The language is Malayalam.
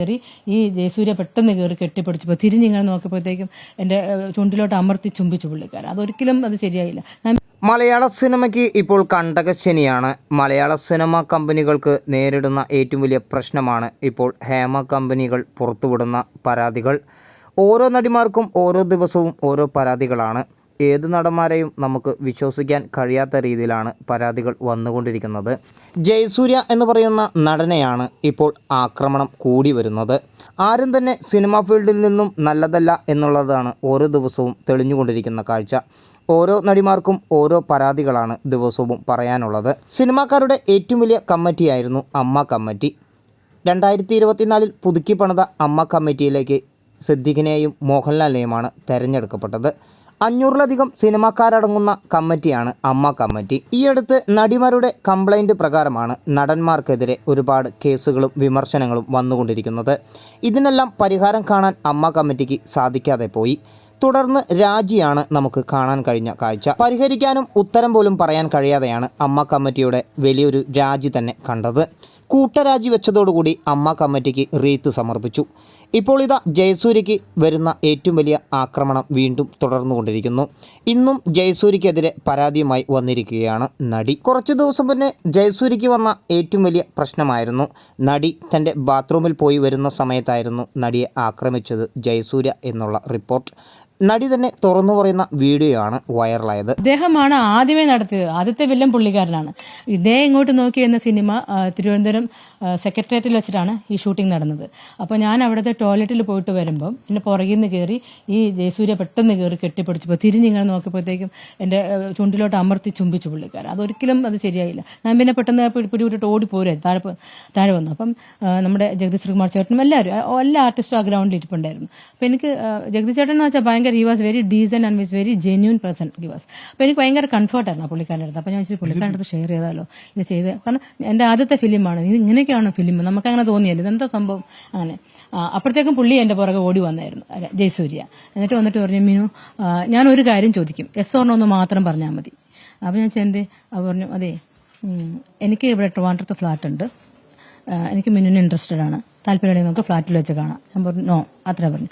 കയറി ഈ ജയസൂര്യ പെട്ടെന്ന് കയറി കെട്ടിപ്പിടിച്ചപ്പോൾ തിരിഞ്ഞിങ്ങനെ നോക്കിയപ്പോഴത്തേക്കും എന്റെ ചുണ്ടിലോട്ട് അമർത്തി ചുംബിച്ചു പുള്ളിക്കാരൻ. അതൊരിക്കലും അത് ശരിയായില്ല. മലയാള സിനിമയ്ക്ക് ഇപ്പോൾ കണ്ടകശനിയാണ് മലയാള സിനിമ കമ്പനികൾക്ക് നേരിടുന്ന ഏറ്റവും വലിയ പ്രശ്നമാണ് ഇപ്പോൾ ഹേമ കമ്പനികൾ പുറത്തുവിടുന്ന പരാതികൾ. ഓരോ നടിമാർക്കും ഓരോ ദിവസവും ഓരോ പരാതികളാണ്. ഏത് നടന്മാരെയും നമുക്ക് വിശ്വസിക്കാൻ കഴിയാത്ത രീതിയിലാണ് പരാതികൾ വന്നുകൊണ്ടിരിക്കുന്നത്. ജയസൂര്യ എന്ന് പറയുന്ന നടനെയാണ് ഇപ്പോൾ ആക്രമണം കൂടി വരുന്നത്. ആരും തന്നെ സിനിമ ഫീൽഡിൽ നിന്നും നല്ലതല്ല എന്നുള്ളതാണ് ഓരോ ദിവസവും തെളിഞ്ഞുകൊണ്ടിരിക്കുന്ന കാഴ്ച. ഓരോ നടിമാർക്കും ഓരോ പരാതികളാണ് ദിവസവും പറയാനുള്ളത്. സിനിമാക്കാരുടെ ഏറ്റവും വലിയ കമ്മിറ്റിയായിരുന്നു അമ്മ കമ്മിറ്റി. രണ്ടായിരത്തി ഇരുപത്തിനാലിൽ പുതുക്കി പണിത അമ്മ കമ്മിറ്റിയിലേക്ക് സിദ്ദിഖിനെയും മോഹൻലാലിനെയുമാണ് തെരഞ്ഞെടുക്കപ്പെട്ടത്. അഞ്ഞൂറിലധികം സിനിമാക്കാരടങ്ങുന്ന കമ്മിറ്റിയാണ് അമ്മ കമ്മിറ്റി. ഈ അടുത്ത് നടിമാരുടെ കംപ്ലൈന്റ് പ്രകാരമാണ് നടന്മാർക്കെതിരെ ഒരുപാട് കേസുകളും വിമർശനങ്ങളും വന്നുകൊണ്ടിരിക്കുന്നത്. ഇതിനെല്ലാം പരിഹാരം കാണാൻ അമ്മ കമ്മിറ്റിക്ക് സാധിക്കാതെ പോയി. തുടർന്ന് രാജിയാണ് നമുക്ക് കാണാൻ കഴിഞ്ഞ കാഴ്ച. പരിഹരിക്കാനും ഉത്തരം പോലും പറയാൻ കഴിയാതെയാണ് അമ്മ കമ്മിറ്റിയുടെ വലിയൊരു രാജി തന്നെ കണ്ടത്. കൂട്ടരാജി വെച്ചതോടുകൂടി അമ്മ കമ്മിറ്റിക്ക് റീത്ത് സമർപ്പിച്ചു. ഇപ്പോൾ ഇതാ ജയസൂര്യയ്ക്ക് വരുന്ന ഏറ്റവും വലിയ ആക്രമണം വീണ്ടും തുടർന്നുകൊണ്ടിരിക്കുന്നു. ഇന്നും ജയസൂര്യക്കെതിരെ പരാതിയുമായി വന്നിരിക്കുകയാണ് നടി. കുറച്ച് ദിവസം മുന്നേ ജയസൂര്യയ്ക്ക് വന്ന ഏറ്റവും വലിയ പ്രശ്നമായിരുന്നു നടി തന്റെ ബാത്റൂമിൽ പോയി വരുന്ന സമയത്തായിരുന്നു നടിയെ ആക്രമിച്ചത് ജയസൂര്യ എന്നുള്ള റിപ്പോർട്ട്. നടി തന്നെ തുറന്നു പറയുന്ന വീഡിയോ ആണ് വൈറലായത്. ഇദ്ദേഹമാണ് ആദ്യമേ നടത്തിയത്. ആദ്യത്തെ വില്ലൻ പുള്ളിക്കാരനാണ്. ഇദ്ദേഹം ഇങ്ങോട്ട് നോക്കി എന്ന സിനിമ തിരുവനന്തപുരം സെക്രട്ടേറിയറ്റിൽ വെച്ചിട്ടാണ് ഈ ഷൂട്ടിംഗ് നടന്നത്. അപ്പോൾ ഞാൻ അവിടുത്തെ ടോയ്ലറ്റിൽ പോയിട്ട് വരുമ്പം എന്റെ പുറകിൽ നിന്ന് കയറി ഈ ജയസൂര്യ പെട്ടെന്ന് കയറി കെട്ടിപ്പിടിച്ചപ്പോൾ തിരിഞ്ഞിങ്ങനെ നോക്കിയപ്പോഴത്തേക്കും എന്റെ ചുണ്ടിലോട്ട് അമർത്തി ചുംബിച്ചു പുള്ളിക്കാരൻ. അതൊരിക്കലും അത് ശരിയായില്ല. ഞാൻ പിന്നെ പെട്ടെന്ന് പിടി- ഓടി ഓടിപ്പോരെ താഴെ താഴെ വന്നു. അപ്പം നമ്മുടെ ജഗദീഷ് ശ്രീകുമാർ ചേട്ടനും എല്ലാവരും എല്ലാ ആർട്ടിസ്റ്റും ആ ഗ്രൗണ്ടിൽ ഇരിപ്പുണ്ടായിരുന്നു. അപ്പം എനിക്ക് ജഗദീശ് ചേട്ടൻ എന്ന് വെച്ചാൽ ഭയങ്കര he was very decent and with very genuine person he was അപ്പോൾ എനിക്ക് ഭയങ്കര കംഫർട്ടായിരുന്നു ആ പുള്ളിക്കാരുടെ അടുത്ത്. അപ്പോൾ ഞാൻ വെച്ചാൽ പുള്ളിക്കാരുടെ അടുത്ത് ഷെയർ ചെയ്താലോ? ഇത് ചെയ്ത്. കാരണം എന്റെ ആദ്യത്തെ ഫിലിമാണ്. ഇത് ഇങ്ങനെയൊക്കെയാണ് ഫിലിം നമുക്ക് അങ്ങനെ തോന്നിയല്ലോ? ഇതെന്താ സംഭവം? അങ്ങനെ. അപ്പോഴത്തേക്കും പുള്ളി എന്റെ പുറകെ ഓടി വന്നായിരുന്നു. ജയസൂര്യ. എന്നിട്ട് വന്നിട്ട് പറഞ്ഞു മീനു ഞാൻ ഒരു കാര്യം ചോദിക്കും. എസ് ഓർണോ ഒന്ന് മാത്രം പറഞ്ഞാൽ മതി. അപ്പോൾ ഞാൻ ചെന്ത് പറഞ്ഞു അതെ എനിക്ക് ഇവിടെ ട്രിവാൻഡ്രത്ത് ഫ്ലാറ്റ് ഉണ്ട്. എനിക്ക് മിന്നുവിന് ഇൻട്രസ്റ്റഡ് ആണ്. താല്പര്യമുണ്ടെങ്കിൽ നമുക്ക് ഫ്ലാറ്റിൽ വെച്ച് കാണാം. ഞാൻ പറഞ്ഞു നോ അത്ര പറഞ്ഞു.